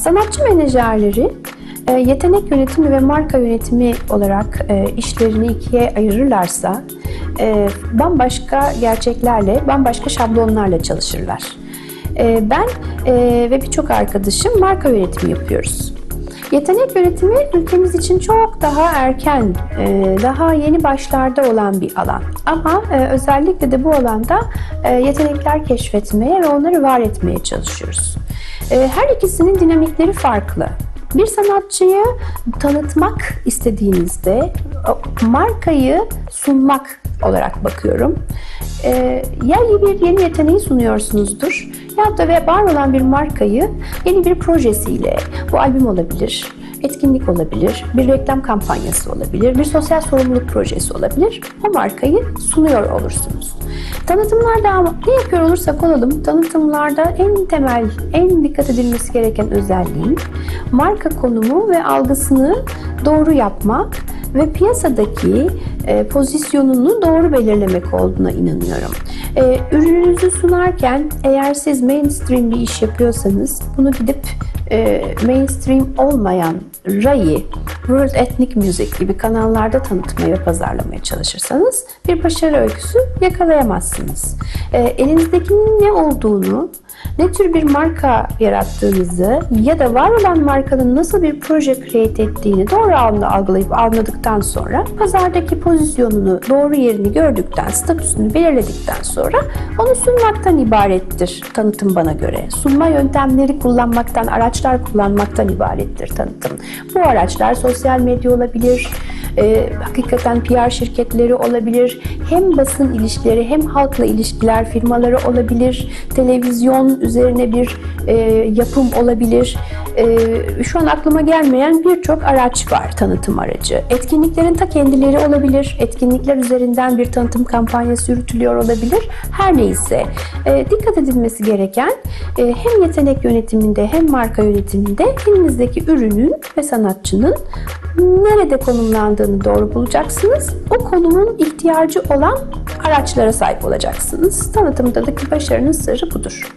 Sanatçı menajerleri e, yetenek yönetimi ve marka yönetimi olarak e, işlerini ikiye ayırırlarsa e, bambaşka gerçeklerle, bambaşka şablonlarla çalışırlar. Ben ve birçok arkadaşım marka yönetimi yapıyoruz. Yetenek yönetimi ülkemiz için çok daha erken, daha yeni başlarda olan bir alan. Ama özellikle de bu alanda yetenekler keşfetmeye ve onları var etmeye çalışıyoruz. Her ikisinin dinamikleri farklı. Bir sanatçıyı tanıtmak istediğinizde markayı sunmak olarak bakıyorum. Ee, ya bir yeni yeteneği sunuyorsunuzdur ya da ve var olan bir markayı yeni bir projesiyle bu albüm olabilir, etkinlik olabilir, bir reklam kampanyası olabilir, bir sosyal sorumluluk projesi olabilir. O markayı sunuyor olursunuz. Tanıtımlarda ne yapıyor olursak olalım, tanıtımlarda en temel, en dikkat edilmesi gereken özelliğin marka konumu ve algısını doğru yapmak ve piyasadaki e, pozisyonunu doğru belirlemek olduğuna inanıyorum. E, ürününüzü sunarken eğer siz mainstream bir iş yapıyorsanız bunu gidip e, mainstream olmayan RAI, World Ethnic Music gibi kanallarda tanıtmaya ve pazarlamaya çalışırsanız bir başarı öyküsü yakalayamazsınız. E, elinizdekinin ne olduğunu, ne tür bir marka yarattığınızı ya da var olan markanın nasıl bir proje create ettiğini doğru anda algılayıp anladıktan sonra pazardaki pozisyonunu, doğru yerini gördükten, statüsünü belirledikten sonra onu sunmaktan ibarettir tanıtım bana göre. Sunma yöntemleri kullanmaktan, araçlar kullanmaktan ibarettir tanıtım. Bu araçlar sosyal medya olabilir, e, hakikaten PR şirketleri olabilir, hem basın ilişkileri hem halkla ilişkiler firmaları olabilir, televizyon üzerine bir e, yapım olabilir. E, şu an aklıma gelmeyen birçok araç var tanıtım aracı. Etkinliklerin ta kendileri olabilir, etkinlikler üzerinden bir tanıtım kampanyası yürütülüyor olabilir. Her neyse e, dikkat edilmesi gereken e, hem yetenek yönetiminde hem marka yönetiminde elinizdeki ürünün ve sanatçının nerede konumlandığını doğru bulacaksınız. O konumun ihtiyacı olan araçlara sahip olacaksınız. Tanıtımdaki başarının sırrı budur.